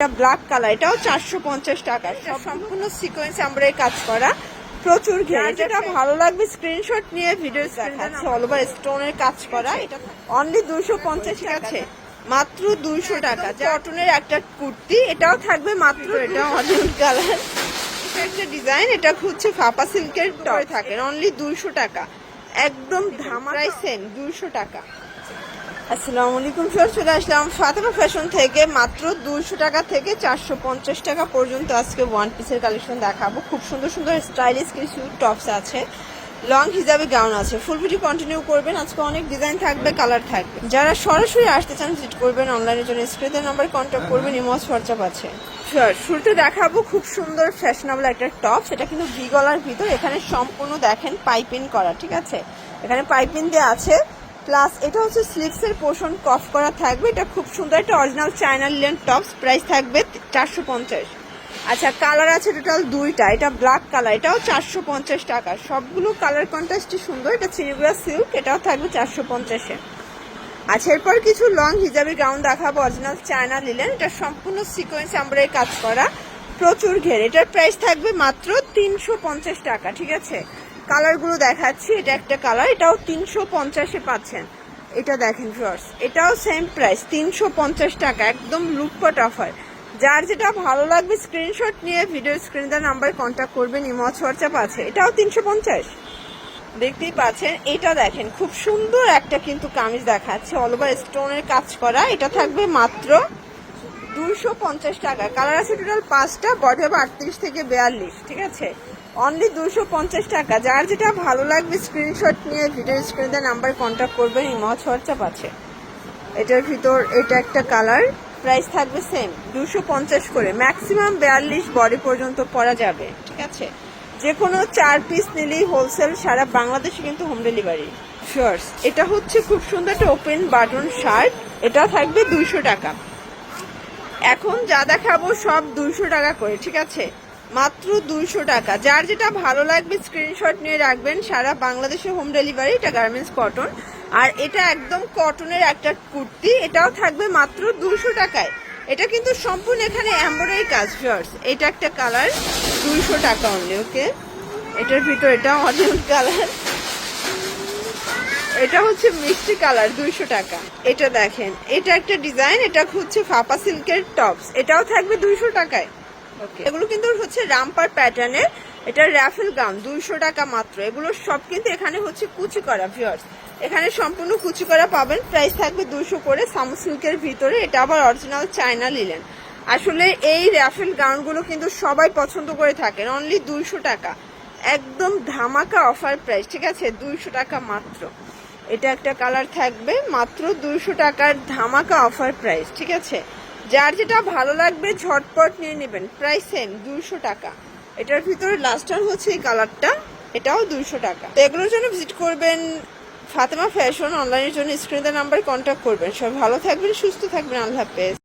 এটা black colour এটাও চারশো পঞ্চাশ টাকা। সম্পূর্ণ সিকোয়েন্স আমরা কাজ করা। প্রচুর ঘেরে। যেটা ভালো লাগবে স্ক্রিনশট নিয়ে ভিডিও দেখাচ্ছে। অল ওভার স্টোনের কাজ করা। এটা অনলি দুশো পঞ্চাশ আছে? মাত্র দুইশো টাকা। যে কটনের একটা কুর্তি এটাও থাকবে মাত্র এটা অলিউড কালার একটা ডিজাইন এটা হচ্ছে ফাপা সিল্কের টয় থাকে। অনলি দুইশো টাকা। একদম ধামাকাই সেম দুইশো টাকা। আসসালামু আলাইকুম স্যার চলে আসলাম ফাতেমা ফ্যাশন থেকে, মাত্র দুশো টাকা থেকে চারশো পঞ্চাশ টাকা পর্যন্ত আজকে ওয়ান পিসের কালেকশন দেখাবো। খুব সুন্দর সুন্দর স্টাইলিশ কিছু টপস আছে লং হিসাবে গাউন আছে। ফুল ভিডিও কন্টিনিউ করবেন, আজকে অনেক ডিজাইন থাকবে কালার থাকবে। যারা সরাসরি আসতে চান ভিজিট করবেন অনলাইনের জন্য স্ক্রিনের নাম্বার কন্ট্যাক্ট করবেন ইমোজ হোয়াটসঅ্যাপ আছে। শুরুতে দেখাবো খুব সুন্দর ফ্যাশনেবল একটা টপ সেটা কিন্তু ভি গলার ভিতর, এখানে সম্পূর্ণ দেখেন পাইপিং করা, ঠিক আছে? এখানে পাইপিং দেওয়া আছে। প্লাস এটা হচ্ছে স্লিভস এর পোষণ কফ করা থাকবে। এটা খুব সুন্দর। একটা original China linen tops price থাকবে চারশো পঞ্চাশ। আচ্ছা কালার আছে টোটাল দুইটা। এটা ব্ল্যাক কালার এটাও চারশো পঞ্চাশ টাকা। সবগুলো কালার কন্ট্রাস্টই সুন্দর। এটা চিনিগুড়া সিল্ক এটাও থাকবে চারশো পঞ্চাশে। আচ্ছা এরপর কিছু লং হিজাবি গাউন দেখাবো অরিজিনাল চায়না লিলেন এটা সম্পূর্ণ সিকোয়েন্স আমরা কাজ করা। প্রচুর ঘের। এটার প্রাইস থাকবে মাত্র তিনশো পঞ্চাশ টাকা, ঠিক আছে? কালারগুলো দেখাচ্ছি, এটা একটা কালার, এটাও তিনশো পঞ্চাশে পাচ্ছেন। এটা দেখেন ফ্রস এটাও সেম প্রাইস তিনশো পঞ্চাশ টাকা, একদম লুটপট অফার যার যেটা ভালো লাগবে স্ক্রিনশট নিয়ে ভিডিও স্ক্রিন দেওয়ার নাম্বারে কন্ট্যাক্ট করবেন ইমজ হোয়াটসঅ্যাপ আছে, এটাও তিনশো পঞ্চাশ। দেখতেই পাচ্ছেন, এটা দেখেন, খুব সুন্দর একটা কিন্তু কামিজ দেখাচ্ছে অল ওভার স্টোনের কাজ করা, এটা থাকবে মাত্র দুশো পঞ্চাশ টাকা। কালার আছে টোটাল পাঁচটা, বডি হবে আটত্রিশ থেকে বিয়াল্লিশ, ঠিক আছে? অনলি দুশো পঞ্চাশ টাকা। যার যেটা ভালো লাগবে স্ক্রিনশট নিয়ে ভিডিও স্ক্রিনে নাম্বার কন্ট্যাক্ট করবেন ইমজ হোয়াটসঅ্যাপ আছে। এটার ভিতর, এটা একটা কালার প্রাইস থাকবে সেম দুশো পঞ্চাশ করে। ম্যাক্সিমাম বিয়াল্লিশ বডি পর্যন্ত পরা যাবে, ঠিক আছে? যে কোনো চার পিস নিলেই হোলসেল সারা বাংলাদেশে কিন্তু হোম ডেলিভারি শর্টস এটা হচ্ছে খুব সুন্দর একটা ওপেন বাটন শার্ট এটা থাকবে দুইশো টাকা। এখন যা দেখাবো সব দুইশো টাকা করে, ঠিক আছে? মাত্র দুইশো টাকা। যার যেটা ভালো লাগবে স্ক্রিনশট নিয়ে রাখবেন। সারা বাংলাদেশে হোম ডেলিভারি এটা গার্মেন্টস কটন আর এটা একদম কটনের একটা কুর্তি। এটাও থাকবে মাত্র দুইশো টাকায়। এটা কিন্তু সম্পূর্ণ এখানে এম্বয়ডারি কাজ শর্টস এটা একটা কালার দুইশো টাকা অনলি ওকে এটার ভিতর এটা অলিউড কালার এটা হচ্ছে মিষ্টি কালার দুইশো টাকা। এটা দেখেন, এটা একটা ডিজাইন এটা হচ্ছে ফাপা সিল্কের টপস এটাও থাকবে দুইশো টাকায়। এগুলো কিন্তু হচ্ছে রামপার প্যাটার্নের এটা র্যাফেল গাউন দুইশো টাকা মাত্র। এগুলো সব কিন্তু এখানে হচ্ছে কুচি করা ভিউয়ার্স এখানে সম্পূর্ণ কুচি করা পাবেন। প্রাইস থাকবে দুশো করে সামু সিল্কের ভিতরে। এটা আবার অরিজিনাল চায়না লিলেন আসলে এই র্যাফেল গাউনগুলো কিন্তু সবাই পছন্দ করে থাকেন। অনলি দুইশো টাকা। একদম ধামাকা অফার প্রাইস ঠিক আছে? দুইশো টাকা মাত্র। এটা একটা কালার থাকবে। মাত্র দুইশো টাকার ধামাকা অফার প্রাইস ঠিক আছে? যার যেটা ভালো লাগবে, ঝটপট নিয়ে নেবেন। প্রায় সেম দুশো টাকা। এটার ভিতরে লাস্টার হচ্ছে এই কালারটা এটাও দুশো টাকা। তো এগুলোর জন্য ভিজিট করবেন ফাতেমা ফ্যাশন অনলাইনের জন্য। স্ক্রিনের নাম্বারে কন্ট্যাক্ট করবেন। সব ভালো থাকবেন, সুস্থ থাকবেন। আল্লাহ হাফেজ।